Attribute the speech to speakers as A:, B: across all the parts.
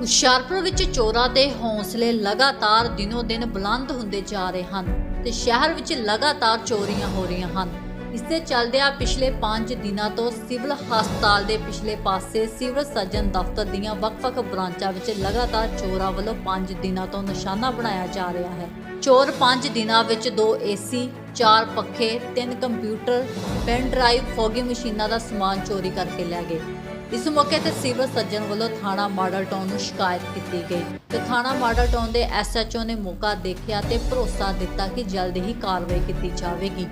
A: ਹੁਸ਼ਿਆਰਪੁਰ ਵਿੱਚ ਚੋਰਾਂ ਦੇ ਹੌਸਲੇ ਲਗਾਤਾਰ ਦਿਨੋ-ਦਿਨ ਬੁਲੰਦ ਹੁੰਦੇ ਜਾ ਰਹੇ ਹਨ ਤੇ ਸ਼ਹਿਰ ਵਿੱਚ ਲਗਾਤਾਰ ਚੋਰੀਆਂ ਹੋ ਰਹੀਆਂ ਹਨ। ਇਸ ਦੇ ਚੱਲਦਿਆਂ ਪਿਛਲੇ 5 ਦਿਨਾਂ ਤੋਂ ਸਿਵਲ ਹਸਪਤਾਲ ਦੇ ਪਿਛਲੇ ਪਾਸੇ ਸਿਵਲ ਸਰਜਨ ਦਫ਼ਤਰ ਦੀਆਂ ਵੱਖ-ਵੱਖ ਬ੍ਰਾਂਚਾਂ ਵਿੱਚ ਲਗਾਤਾਰ ਚੋਰਾਂ ਵੱਲੋਂ 5 ਦਿਨਾਂ ਤੋਂ ਨਿਸ਼ਾਨਾ ਬਣਾਇਆ ਜਾ ਰਿਹਾ ਹੈ। ਚੋਰ 5 ਦਿਨਾਂ ਵਿੱਚ 2 ਏਸੀ 4 ਪੱਖੇ 3 ਕੰਪਿਊਟਰ, ਪੈਨ ਡਰਾਈਵ, ਫੋਗੀ ਮਸ਼ੀਨਾਂ ਦਾ ਸਮਾਨ ਚੋਰੀ ਕਰਕੇ ਲੈ ਗਏ। ਇਸ ਮੌਕੇ ਤੇ ਸਿਵਲ ਸਰਜਨ ਵੱਲੋਂ ਥਾਣਾ ਮਾਡਲ ਟਾਊਨ ਨੂੰ ਸ਼ਿਕਾਇਤ ਕੀਤੀ ਗਈ ਤੇ ਥਾਣਾ ਮਾਡਲ ਟਾਊਨ ਦੇ ਐਸਐਚਓ ਨੇ ਮੌਕਾ ਦੇਖਿਆ ਤੇ ਭਰੋਸਾ ਦਿੱਤਾ ਕਿ ਜਲਦ ਹੀ ਕਾਰਵਾਈ ਕੀਤੀ ਜਾਵੇਗੀ।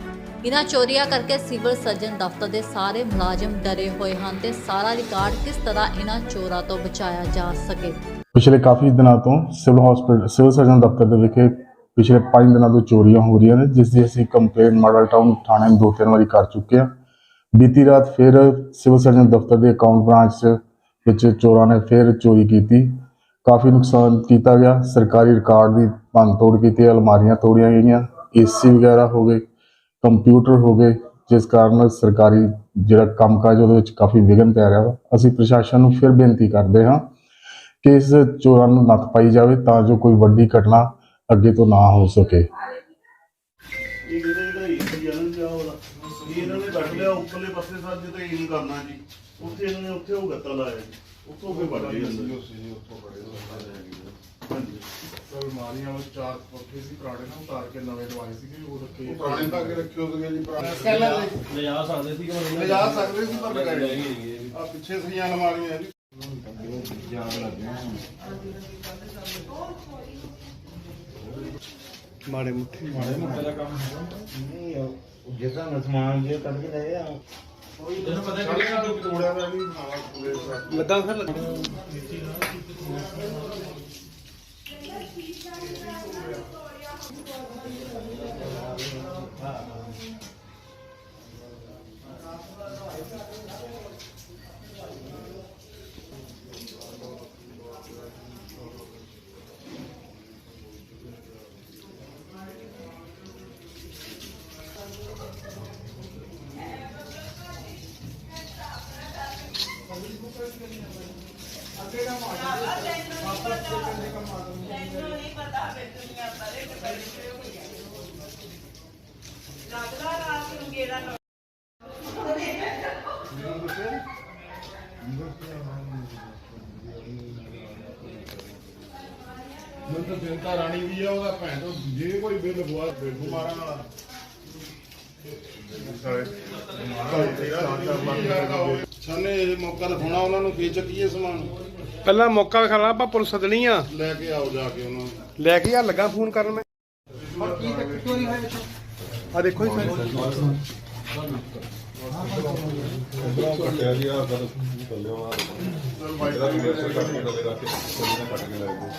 A: ਇਨ੍ਹਾਂ ਚੋਰੀਆਂ ਕਰਕੇ ਸਿਵਲ ਸਰਜਨ ਦਫ਼ਤਰ ਦੇ ਸਾਰੇ ਮੁਲਾਜ਼ਮ ਡਰੇ ਹੋਏ ਹਨ ਤੇ ਸਾਰਾ ਰਿਕਾਰਡ ਕਿਸ ਤਰ੍ਹਾਂ ਇਨ੍ਹਾਂ ਚੋਰਾਂ ਤੋਂ ਬਚਾਇਆ ਜਾ ਸਕੇ।
B: ਪਿਛਲੇ ਕਾਫੀ ਦਿਨਾਂ ਤੋਂ ਸਿਵਲ ਹਸਪੀਟਲ, ਸਿਵਲ ਸਰਜਨ ਦਫ਼ਤਰ ਦੇ ਵਿਖੇ ਪਿਛਲੇ 5 ਦਿਨਾਂ ਤੋਂ ਚੋਰੀਆਂ ਹੋ ਰਹੀਆਂ ਨੇ, ਜਿਸ ਦੀ ਅਸੀਂ ਕੰਪਲੇਂਟ ਮਾਡਲ ਟਾਊਨ ਥਾਣੇ ਨੂੰ ਦੋ ਤਿੰਨ ਵਾਰੀ ਕਰ ਚੁੱਕੇ ਹਾਂ। ਬੀਤੀ ਰਾਤ ਫਿਰ ਸਿਵਲ ਸਰਜਨ ਦਫ਼ਤਰ ਦੇ ਅਕਾਊਂਟ ਬ੍ਰਾਂਚ ਵਿੱਚ ਚੋਰਾਂ ਨੇ ਫਿਰ ਚੋਰੀ ਕੀਤੀ। ਕਾਫੀ ਨੁਕਸਾਨ ਕੀਤਾ ਗਿਆ। ਸਰਕਾਰੀ ਰਿਕਾਰਡ ਦੀ ਭੰਨ ਤੋੜ ਕੀਤੀ, ਅਲਮਾਰੀਆਂ ਤੋੜੀਆਂ ਗਈਆਂ ਏਸੀ ਵਗੈਰਾ ਹੋ ਗਏ ਕੰਪਿਊਟਰ ਹੋ ਗਏ, ਜਿਸ ਕਾਰਨ ਸਰਕਾਰੀ ਜਿਹੜਾ ਕੰਮਕਾਜ ਉਹਦੇ ਵਿੱਚ ਕਾਫੀ ਵਿਘਨ ਪੈ ਰਿਹਾ ਵਾ। ਅਸੀਂ ਪ੍ਰਸ਼ਾਸਨ ਨੂੰ ਫਿਰ ਬੇਨਤੀ ਕਰਦੇ ਹਾਂ ਕਿ ਇਸ ਚੋਰਾਂ ਨੂੰ ਨੱਥ ਪਾਈ ਜਾਵੇ ਤਾਂ ਜੋ ਕੋਈ ਵੱਡੀ ਘਟਨਾ ਅੱਗੇ ਤੋਂ ਨਾ ਹੋ ਸਕੇ।
C: ਤੇ ਇਹਨੂੰ ਕਰਨਾ ਜੀ। ਉੱਥੇ ਇਹਨਾਂ ਨੇ ਉੱਥੇ ਉਹ ਗੱਤਾ ਲਾਇਆ ਜੀ। ਉੱਥੋਂ ਫੇ ਵੜ ਗਏ ਅੰਦਰ ਹਾਂਜੀ।
D: ਅਲਮਾਰੀਆਂ ਵਿੱਚ ਚਾਰ ਪੱਖੇ ਸੀ ਪੁਰਾਣੇ ਨਾ ਉਤਾਰ ਕੇ ਨਵੇਂ ਲਵਾਏ ਸੀਗੇ ਉਹ ਰੱਖੇ?
E: ਪੁਰਾਣੇ ਤਾਂ ਅੱਗੇ ਰੱਖੇ ਹੋਗੇ ਜੀ ਪੁਰਾਣੇ
C: ਲਿਜਾ ਸਕਦੇ ਸੀ ਕਿ
E: ਲਿਜਾ ਸਕਦੇ ਸੀ ਪਰ ਲਗਾਏ ਆ ਪਿੱਛੇ ਸੀਆਂ ਅਲਮਾਰੀਆਂ ਜੀ।
D: ਮਾੜੇ ਮੁੱਠੇ ਮਾੜੇ ਮੁੱਠੇ ਦਾ ਕੰਮ
F: ਜਿਸਾ ਨਸਮਾਨ ਜੇ ਕੱਢ ਕੇ ਲੈ ਆ
E: ਇਹਨੂੰ ਪਤਾ ਕਿ ਤੋੜਿਆ ਹੋਇਆ ਵੀ ਨਾਲਾ ਪੂਰੇ
D: ਲੱਗਾ ਫਿਰ
E: ਮੈਨੂੰ ਤਾਂ ਚਿੰਤਾ ਰਾਣੀ ਵੀ ਆ ਉਹਦਾ ਭੈਣ ਤੋਂ ਜੇ ਕੋਈ ਬਿੱਲ ਗਵਾ ਬਿੱਲ ਮਾਰਾਂ ਵਾਲਾ ਸਾਨੇ ਇਹ ਮੌਕਾ ਦਿਖਾਉਣਾ ਉਹਨਾਂ ਨੂੰ ਕੀ ਚੱਕੀਏ ਸਮਾਨ
D: ਪਹਿਲਾਂ ਮੌਕਾ ਵਿਖਾਣਾ ਆਪਾਂ ਪੁਲਿਸ ਸੱਦਣੀ ਆ।
E: ਲੈ ਕੇ ਆਓ ਜਾ ਕੇ ਉਹਨਾਂ ਨੂੰ।
D: ਲੈ ਕੇ ਆ ਲੱਗਾ ਫੋਨ ਕਰਨ ਮੈਂ। ਆ ਦੇਖੋ ਜੀ
G: ਕੱਟਿਆ ਜੀ ਆ ਗੱਲ ਕੱਲਿਓ ਆ ਇਹਦਾ ਵੀ ਮੇਰੇ ਕੱਟ ਕੇ ਲਵੇ ਰੱਖ ਕੇ ਕੋਈ ਨਾ ਕੱਟ ਕੇ ਲੈ ਗਏ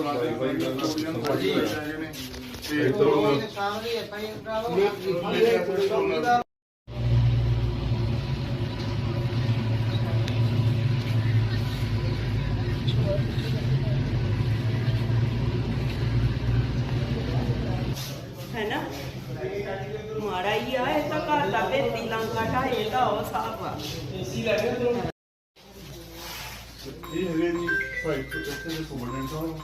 G: ਭਾਈ ਭਾਈ ਗੱਲ
H: ਹੈ ਨਾ ਮਾੜਾ ਹੀ ਆ, ਇਹ ਤਾਂ ਘਰ ਦਾ ਭੇਤੀ ਲੰਕਾ ਢਾਏ ਦਾ ਉਹ ਸਾਫ਼ ਆ।
C: ਇਹ ਹੈਗੇ ਭਾਈ ਤੋਂ ਇੱਥੇ ਦੇ ਸੁਪਰਡੈਂਟ ਸਾਹਿਬ